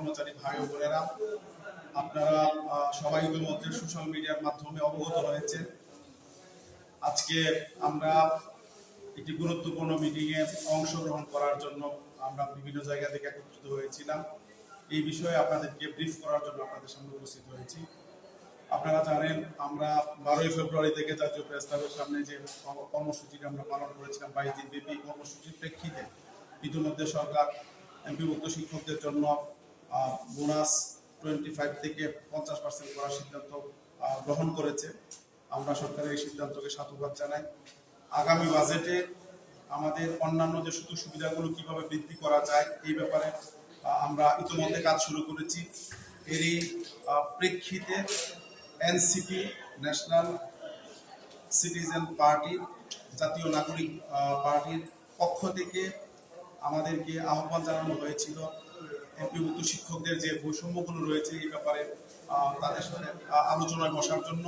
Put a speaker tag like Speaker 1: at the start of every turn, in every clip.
Speaker 1: কর্মচারী ভাই ও বোনেরা, আপনারা সবাই ইতিমধ্যে সোশ্যাল মিডিয়ার মাধ্যমে অবগত হয়েছে আজকে আমরা একটি গুরুত্বপূর্ণ মিটিংয়ে অংশগ্রহণ করার জন্য আমরা বিভিন্ন জায়গা থেকে একত্রিত হয়েছিলাম। এই বিষয়ে আপনাদেরকে ব্রিফ করার জন্য আপনাদের সামনে উপস্থিত হয়েছি। আপনারা জানেন, আমরা বারোই ফেব্রুয়ারি থেকে জাতীয় প্রেস ক্লাবের সামনে যে কর্ম- কর্মসূচিটি আমরা পালন করেছিলাম, বাইশ দিন ব্যাপী কর্মসূচির প্রেক্ষিতে, ইতিমধ্যে সরকার এমপি এমপিভুক্ত শিক্ষকদের জন্য বোনাস টোয়েন্টি ফাইভ থেকে পঞ্চাশ পার্সেন্ট করার সিদ্ধান্ত গ্রহণ করেছে। আমরা সরকারের এই সিদ্ধান্তকে সাধুবাদ জানাই। আগামী বাজেটে আমাদের অন্যান্য যে সুযোগ সুবিধাগুলো কীভাবে বৃদ্ধি করা যায়, এই ব্যাপারে আমরা ইতিমধ্যে কাজ শুরু করেছি। এরই প্রেক্ষিতে এনসিপি ন্যাশনাল সিটিজেন পার্টি জাতীয় নাগরিক পার্টির পক্ষ থেকে আমাদেরকে আহ্বান জানানো হয়েছিল। এমপিভুক্ত শিক্ষকদের যে বৈষম্যগুলো রয়েছে এই ব্যাপারে তাদের সাথে আলোচনায় বসার জন্য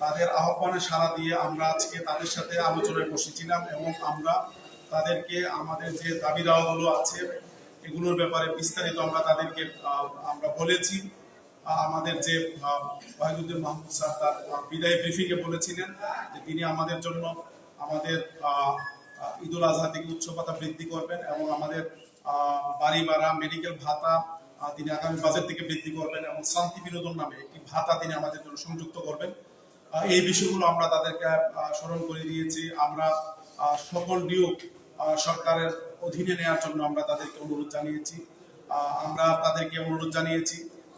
Speaker 1: তাদের আহ্বানে সাড়া দিয়ে আমরা আজকে তাদের সাথে আলোচনায় বসেছিলাম এবং আমরা তাদেরকে, আমাদের যে দাবি দাওয়াগুলো আছে এগুলোর ব্যাপারে বিস্তারিত আমরা তাদেরকে আমরা বলেছি। আমাদের যে ওয়াহিদুদ্দিন মাহমুদ স্যার তার বিদায় ব্রিফিংয়ে বলেছিলেন যে তিনি আমাদের জন্য আমাদের ঈদুল আজহা থেকে উচ্চ বৃদ্ধি করবেন এবং আমাদের বাড়ি ভাড়া মেডিকেল ভাতা তিনি আগামী বাজেট থেকে বৃদ্ধি করবেন এবং শান্তি বিনোদন নামে একটি ভাতা তিনি আমাদের জন্য সংযুক্ত করবেন। এই বিষয়গুলো আমরা তাদেরকে স্মরণ করে দিয়েছি। আমরা সকল নিয়োগ সরকারের অধীনে নেওয়ার জন্য আমরা তাদেরকে অনুরোধ জানিয়েছি। আমরা তাদেরকে অনুরোধ জানিয়েছি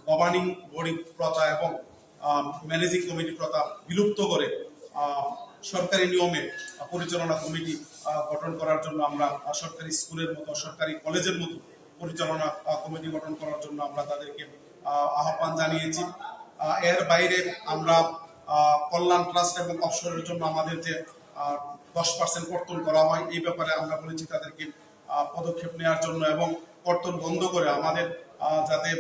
Speaker 1: গভর্নিং বডি প্রথা এবং ম্যানেজিং কমিটি প্রথা বিলুপ্ত করে সরকারি নিয়মে পরিচালনা কমিটি গঠন করার জন্য আমরা সরকারি স্কুলের মতো, সরকারি কলেজের মতো পরিচালনা কমিটি গঠন করার জন্য আমরা তাদেরকে আহ্বান জানিয়েছি। এর বাইরে আমরা কল্যাণ ট্রাস্ট এবং অবসরের জন্য আমাদের যে দশ পার্সেন্ট কর্তন করা হয়, এই ব্যাপারে আমরা বলেছি তাদেরকে পদক্ষেপ নেওয়ার জন্য এবং কর্তন বন্ধ করে আমাদের যাতে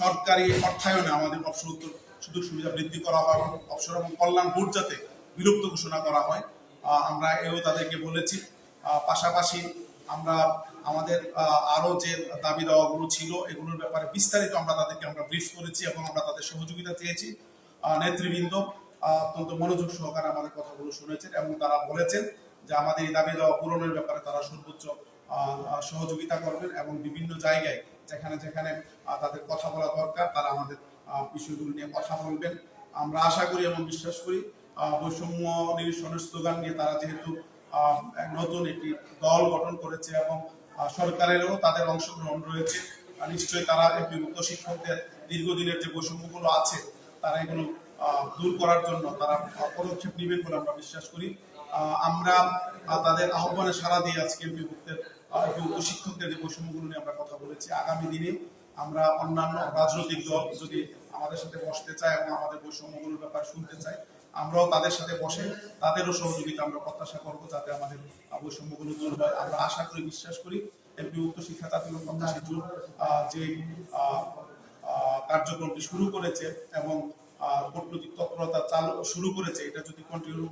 Speaker 1: সরকারি অর্থায়নে আমাদের অবসর সুযোগ সুবিধা বৃদ্ধি করা হয়। অবসর এবং কল্যাণ বোর্ড যাতে বিলুপ্ত ঘোষণা করা হয়। আমরা এও তাদেরকে বলেছি। পাশাপাশি আমরা আমাদের আহ, আরও যে দাবি দেওয়াগুলো ছিল এগুলোর ব্যাপারে বিস্তারিত আমরা তাদেরকে আমরা ব্রিফ করেছি এবং আমরা তাদের সহযোগিতা চেয়েছি। নেতৃবৃন্দ অত্যন্ত মনোযোগ সহকারে আমাদের কথাগুলো শুনেছেন এবং তারা বলেছেন যে আমাদের এই দাবি দেওয়া পূরণের ব্যাপারে তারা সর্বোচ্চ সহযোগিতা করবেন এবং বিভিন্ন জায়গায় যেখানে যেখানে তাদের কথা বলা দরকার তারা আমাদের বিষয়গুলো নিয়ে কথা বলবেন। আমরা আশা করি এবং বিশ্বাস করি বৈষম্য নিরসনের স্লোগান নিয়ে তারা যেহেতু নতুন একটি দল গঠন করেছে এবং সরকারেরও তাদের অংশগ্রহণ রয়েছে নিশ্চয়ই তারা বিভক্ত শিক্ষকদের দীর্ঘদিনের যে বৈষম্যগুলো আছে, তারা এগুলো দূর করার জন্য তারা পদক্ষেপ নেবেন বলে আমরা বিশ্বাস করি। আমরা তাদের আহ্বানে সাড়া দিয়ে আজকে বিভক্তের বিভক্ত শিক্ষকদের যে বৈষম্যগুলো নিয়ে আমরা কথা বলেছি, আগামী দিনে আমরা অন্যান্য রাজনৈতিক দল যদি আমাদের সাথে বসতে চায় এবং আমাদের বৈষম্যগুলোর ব্যাপারে শুনতে চায় আমরাও তাদের সাথে বসে তাদেরও সহযোগিতা আমরা প্রত্যাশা করব যাতে আমাদের বৈষম্যগুলো দূর হয়। আমরা আশা করি, বিশ্বাস করি এর বিভক্ত শিক্ষা জাতীয় প্রত্যাশী জোট যে কার্যক্রমটি শুরু করেছে এবং কূটনৈতিক তৎপরতা চালু, শুরু করেছে, এটা যদি কন্টিনিউ